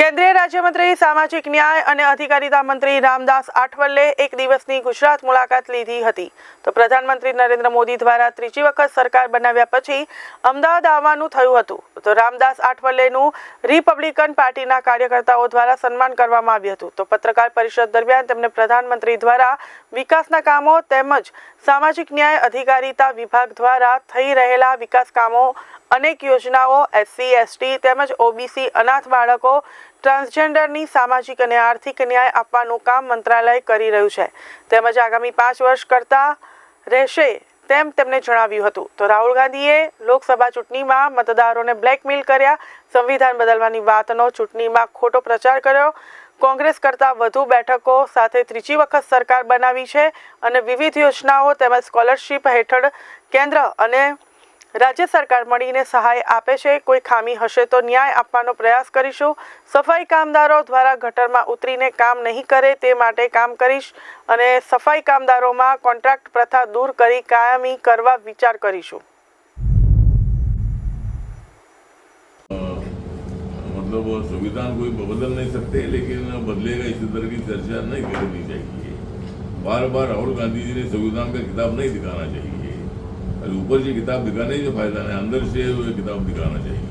કેન્દ્રીય રાજ્યમંત્રી, સામાજિક ન્યાય અને અધિકારીતા મંત્રી રામદાસ આઠવલે એક દિવસની ગુજરાત મુલાકાત લીધી હતી. તો પ્રધાનમંત્રી નરેન્દ્ર મોદી દ્વારા ત્રીજી વખત સરકાર બનાવ્યા પછી અમદાવાદ આવવાનું થયું હતું. તો રામદાસ આઠવલેનું રિપબ્લિકન પાર્ટીના કાર્યકર્તાઓ દ્વારા સન્માન કરવામાં આવ્યું હતું. તો પત્રકાર પરિષદ દરમિયાન તેમને પ્રધાનમંત્રી દ્વારા વિકાસના કામો તેમજ સામાજિક ન્યાય અધિકારીતા વિભાગ દ્વારા થઈ રહેલા વિકાસ કામો અનેક યોજનાઓ, એસસી, એસટી તેમજ ઓબીસી અનાથ બાળકો ટ્રાન્સજેન્ડરની સામાજિક અને આર્થિક ન્યાય આપવાનું કામ મંત્રાલય કરી રહ્યું છે. તેમજ આગામી પાંચ વર્ષ કરતા રહેશે તેમ તેમણે જણાવ્યું હતું. તો રાહુલ ગાંધીએ લોકસભા ચૂંટણીમાં મતદારોને બ્લેકમેલ કર્યા. સંવિધાન બદલવાની વાતનો ચૂંટણીમાં ખોટો પ્રચાર કર્યો. કોંગ્રેસ કરતાં વધુ બેઠકો સાથે ત્રીજી વખત સરકાર બનાવી છે અને વિવિધ યોજનાઓ તેમજ સ્કોલરશિપ હેઠળ કેન્દ્ર અને રાજ્ય સરકાર મળીને સહાય આપે છે કોઈ ખામી હશે તો ન્યાય આપવાનો પ્રયાસ કરીશું સફાઈ કામદારો દ્વારા ગટરમાં ઉતરીને કામ નહીં કરે તે માટે કામ કરીશ અને સફાઈ કામદારોમાં કોન્ટ્રાક્ટ પ્રથા દૂર કરી કાયમી કરવા વિચાર કરીશું मतलब संविधान कोई बदल नहीं सकते लेकिन बदलेगा इसी तरह की चर्चा नहीं करनी चाहिए बार बार राहुल गांधी जी ने संविधान का किताब नहीं दिखाना चाहिए और ऊपर से किताब दिखाने से फ़ायदा नहीं अंदर से वो किताब दिखाना चाहिए।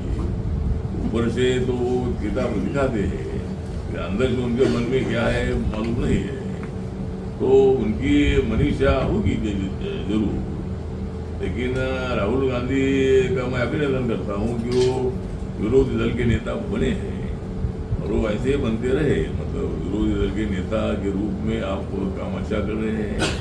ऊपर से तो वो किताब दिखाते हैं अंदर से उनके मन में क्या है, मालूम नहीं है। तो उनकी मनीषा होगी ज़रूर। लेकिन राहुल गांधी का मैं अभिनंदन करता हूँ कि वो विरोधी दल के नेता बने हैं और वो ऐसे बनते रहे। मतलब विरोधी दल के नेता के रूप में आप काम अच्छा कर रहे हैं।